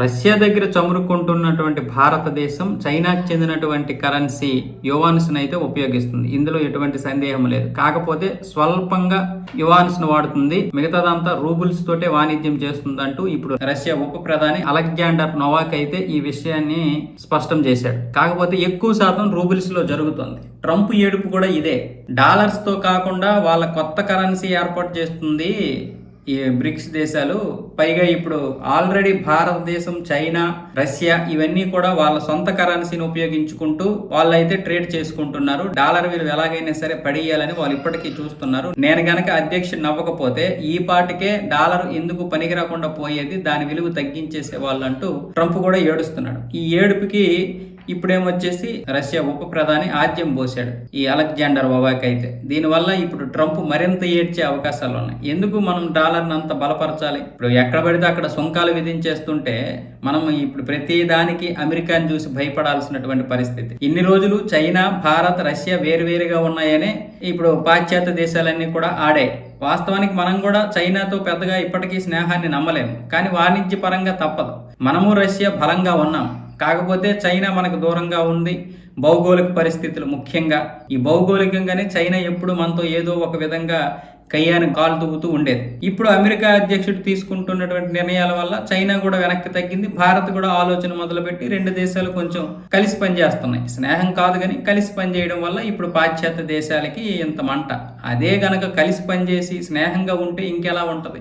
Russia దగ్గర చమురుకుంటున్నటువంటి భారతదేశం చైనాకు చెందినటువంటి కరెన్సీ యువాన్స్ని అయితే ఉపయోగిస్తుంది. ఇందులో ఎటువంటి సందేహం లేదు. కాకపోతే స్వల్పంగా యువాన్స్ను వాడుతుంది. మిగతాదంతా రూబుల్స్ తోటే వాణిజ్యం చేస్తుందంటూ ఇప్పుడు రష్యా ఉప ప్రధాని అలెగ్జాండర్ నోవాక్ అయితే ఈ విషయాన్ని స్పష్టం చేశాడు. కాకపోతే ఎక్కువ శాతం రూబుల్స్లో జరుగుతుంది. ట్రంప్ ఏడుపు కూడా ఇదే. డాలర్స్తో కాకుండా వాళ్ళ కొత్త కరెన్సీ ఏర్పాటు చేస్తుంది ఈ బ్రిక్స్ దేశాలు పైగా ఇప్పుడు ఆల్రెడీ భారతదేశం చైనా రష్యా ఇవన్నీ కూడా వాళ్ళ సొంత కరెన్సీని ఉపయోగించుకుంటూ వాళ్ళైతే ట్రేడ్ చేసుకుంటున్నారు. డాలర్ విలువ ఎలాగైనా సరే పడేయాలని వాళ్ళు ఇప్పటికీ చూస్తున్నారు. నేను గనక అధ్యక్షుడు నవ్వకపోతే ఈ పాటికే డాలర్ ఎందుకు పనికి రాకుండా పోయేది దాని విలువ తగ్గించేసే వాళ్ళంటూ ట్రంప్ కూడా ఏడుస్తున్నాడు. ఈ ఏడుపుకి ఇప్పుడేమొచ్చేసి రష్యా ఉప ప్రధాని ఆద్యం పోశాడు ఈ అలెగ్జాండర్ ఒబాక్ అయితే దీనివల్ల ఇప్పుడు ట్రంప్ మరింత ఏడ్చే అవకాశాలు ఉన్నాయి ఎందుకు మనం డాలర్ని అంత బలపరచాలి? ఇప్పుడు ఎక్కడ పడితే అక్కడ సుంకాలు విధించేస్తుంటే మనం ఇప్పుడు ప్రతి దానికి అమెరికాని చూసి భయపడాల్సినటువంటి పరిస్థితి. ఇన్ని రోజులు చైనా భారత్ రష్యా వేరువేరుగా ఉన్నాయనే ఇప్పుడు పాశ్చాత్య దేశాలన్నీ కూడా ఆడాయి వాస్తవానికి మనం కూడా చైనాతో పెద్దగా ఇప్పటికీ స్నేహాన్ని నమ్మలేము. కానీ వాణిజ్య పరంగా తప్పదు. మనము రష్యా బలంగా ఉన్నాం. కాకపోతే చైనా మనకు దూరంగా ఉంది. భౌగోళిక పరిస్థితులు ముఖ్యంగా. ఈ భౌగోళికంగానే చైనా ఎప్పుడు మనతో ఏదో ఒక విధంగా కయ్యాను కాలు తూగుతూ ఉండేది. ఇప్పుడు అమెరికా అధ్యక్షుడు తీసుకుంటున్నటువంటి నిర్ణయాల వల్ల చైనా కూడా వెనక్కి తగ్గింది. భారత్ కూడా ఆలోచన మొదలుపెట్టి రెండు దేశాలు కొంచెం కలిసి పనిచేస్తున్నాయి. స్నేహం కాదు కానీ కలిసి పనిచేయడం వల్ల ఇప్పుడు పాశ్చాత్య దేశాలకి ఇంత మంట. అదే గనక కలిసి పనిచేసి స్నేహంగా ఉంటే ఇంకెలా ఉంటుంది?